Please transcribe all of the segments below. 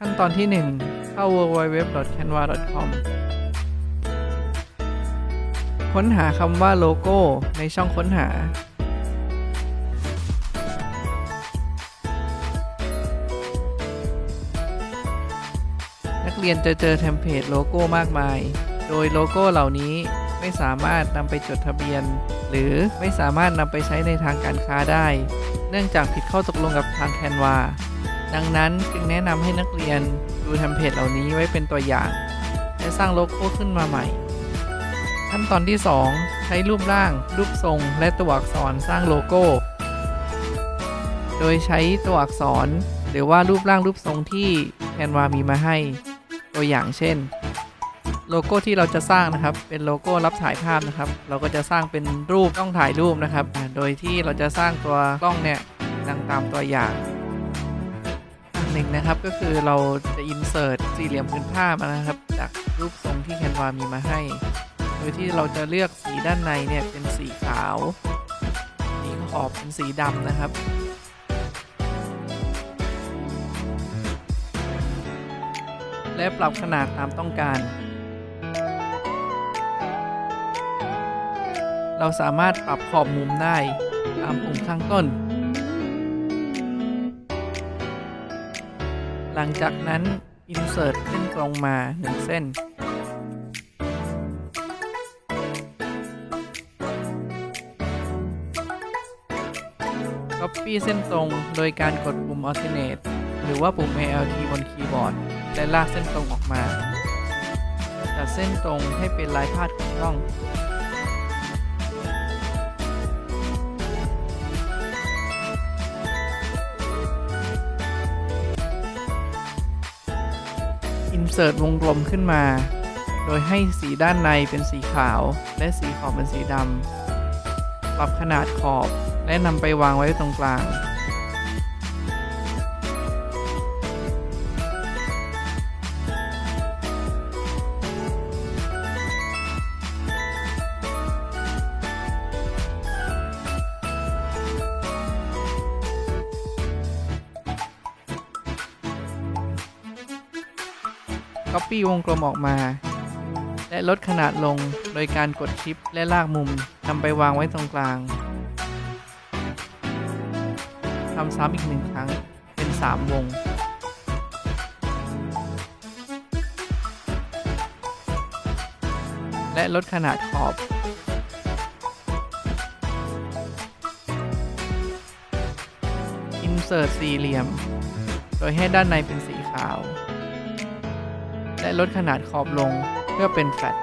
ขั้นตอนที่ 1 เข้า www.canva.com ค้นหาคำว่าโลโก้ในช่องค้นหา นักเรียนจะเจอเทมเพลตโลโก้มากมาย โดยโลโก้เหล่านี้ไม่สามารถนำไปจดทะเบียน หรือไม่สามารถนำไปใช้ในทางการค้าได้ เนื่องจากผิดข้อตกลงกับทางแคนวา ดังนั้นจึงแนะนำให้นักเรียนดูเทมเพลตเหล่านี้ไว้เป็นตัวอย่าง และสร้างโลโก้ขึ้นมาใหม่ ขั้นตอนที่ 2 ใช้รูปร่าง รูปทรง และตัวอักษรสร้างโลโก้ โดยใช้ตัวอักษร หรือว่ารูปร่างรูปทรงที่แคนวามีมาให้ ตัวอย่างเช่น โลโก้ที่เราจะสร้างนะครับ เป็นโลโก้รับถ่ายภาพนะครับ เราก็จะสร้างเป็นรูปกล้องถ่ายรูปนะครับ โดยที่เราจะสร้างตัวกล้องเนี่ยดังตามตัวอย่าง หนึ่งนะครับ ก็คือเราจะ insert สี่เหลี่ยมพื้นผ้ามานะครับ จากรูปทรงที่ Canva มีมาให้ โดยที่เราจะเลือกสีด้านในเนี่ยเป็นสีขาวสีขอบเป็นสีดำนะครับและปรับขนาดตามต้องการ เราสามารถปรับขอบมุมได้ตามปุ่มข้างต้น หลังจากนั้น insert เส้นตรงมา 1 เส้น Copy เส้นตรงโดยการกดปุ่ม Alternate หรือว่าปุ่ม ALT บนคีย์บอร์ด และลากเส้นตรงออกมาจัดเส้นตรงให้เป็นลายพาดของกล้อง insert วงกลมขึ้นมา โดยให้สีด้านในเป็นสีขาว และสีขอบเป็นสีดำ ปรับขนาดขอบและนำไปวางไว้ตรงกลาง Copy วงกลมออกมา และลดขนาดลงโดยการกดชิปและลากมุมนำไปวางไว้ตรงกลางทำซ้ำอีกหนึ่งครั้งเป็น 3 วง และลดขนาดขอบ Insert สี่เหลี่ยม โดยให้ด้านในเป็นสีขาว และลดขนาดขอบลงเพื่อเป็นแฟลต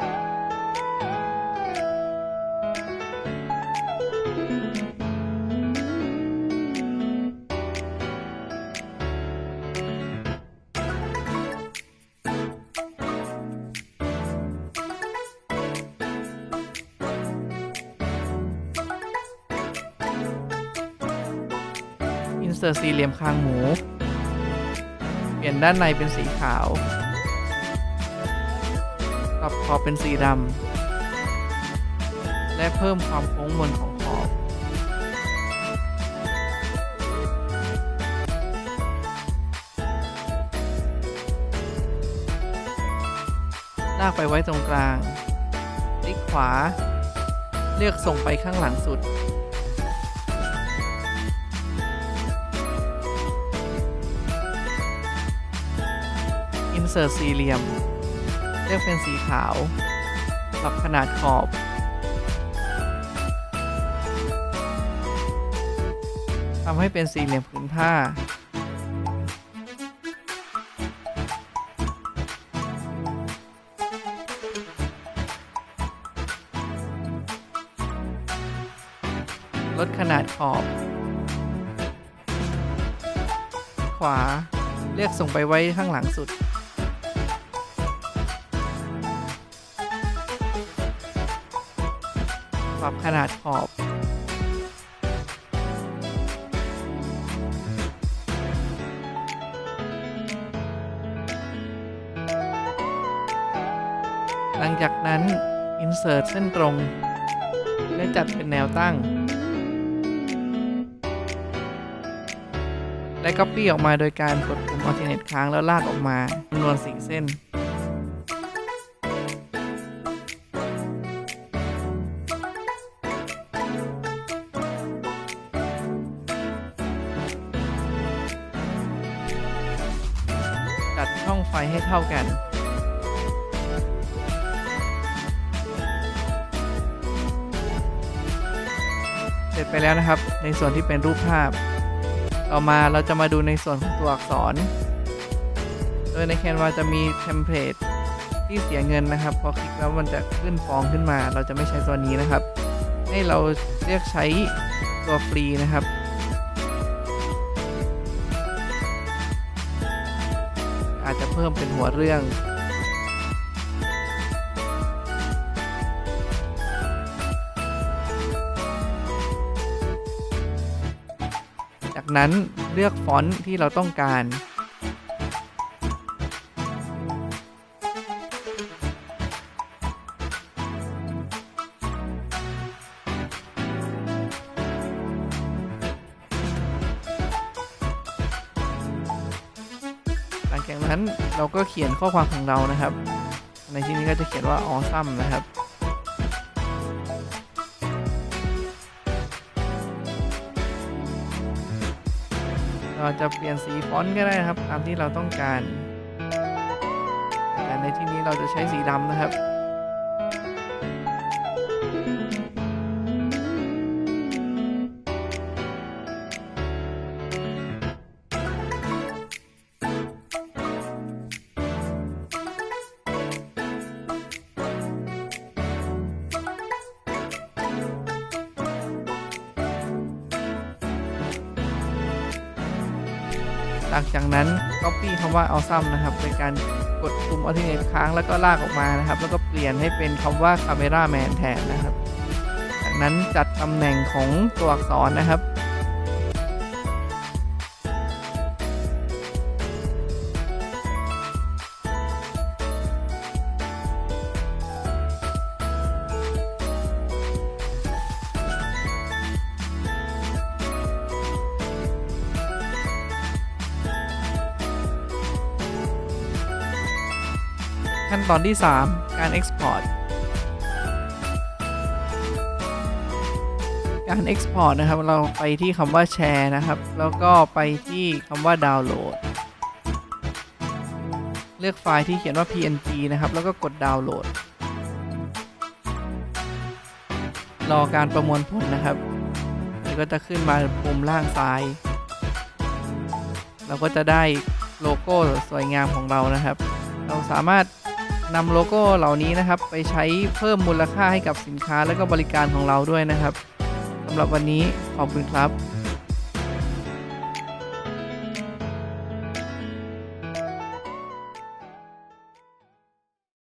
อินเสิร์สี่เหลี่ยมคางหมู เปลี่ยนด้านในเป็นสีขาว ขอบเป็นสีดำ และเพิ่มความโค้งมนของขอบ ลากไปไว้ตรงกลาง คลิกขวา เลือกส่งไปข้างหลังสุด Insert สี่เหลี่ยม เลือกเป็นสีขาวปรับขนาดขอบ ทำให้เป็นสี่เหลี่ยมผืนผ้า ลดขนาดขอบ ขวาเลือกส่งไปไว้ข้างหลังสุด ปรับขนาดขอบหลังจากนั้น insert เส้นตรง และจัดเป็นแนวตั้ง และ Copy ออกมาโดยการกดปุ่ม Alternate ค้างแล้วลากออกมาจำนวน4เส้น ช่องไฟให้เท่ากัน เสร็จไปแล้วนะครับ ในส่วนที่เป็นรูปภาพ ต่อมาเราจะมาดูในส่วนของตัวอักษร โดยใน Canva จะมีเทมเพลตที่เสียเงินนะครับ พอคลิกแล้วมันจะขึ้นฟองขึ้นมา เราจะไม่ใช้ตัวนี้นะครับ ให้เราเรียกใช้ตัวฟรีนะครับ อาจจะเพิ่มเป็นหัวเรื่องจากนั้นเลือกฟอนต์ที่เราต้องการ จากนั้นเราก็เขียนข้อความของเรานะครับ ในที่นี้ก็จะเขียนว่า awesome นะครับเราจะเปลี่ยนสีฟอนต์ก็ได้นะครับ ตามที่เราต้องการ แต่ในที่นี้เราจะใช้สีดำนะครับ หลังจากนั้น Copy คำว่า awesome นะครับโดยการกดปุ่ม alternate ค้างแล้วก็ลากออกมานะครับ แล้วก็เปลี่ยนให้เป็นคำว่า camera man แทนนะครับ จากนั้นจัดตำแหน่งของตัวอักษรนะครับ ขั้นตอนที่ 3 การ Export การ Export นะครับ เราไปที่คำว่าแชร์นะครับ แล้วก็ไปที่คำว่าดาวน์โหลด เลือกไฟล์ที่เขียนว่า png นะครับ แล้วก็กดดาวน์โหลด รอการประมวลผลนะครับมันก็จะขึ้นมาปุ่มล่างซ้าย เราก็จะได้โลโก้สวยงามของเรานะครับ เราสามารถ นำโลโก้เหล่านี้นะครับ ไปใช้เพิ่มมูลค่าให้กับสินค้าและก็บริการของเราด้วยนะครับสำหรับวันนี้ขอบคุณครับ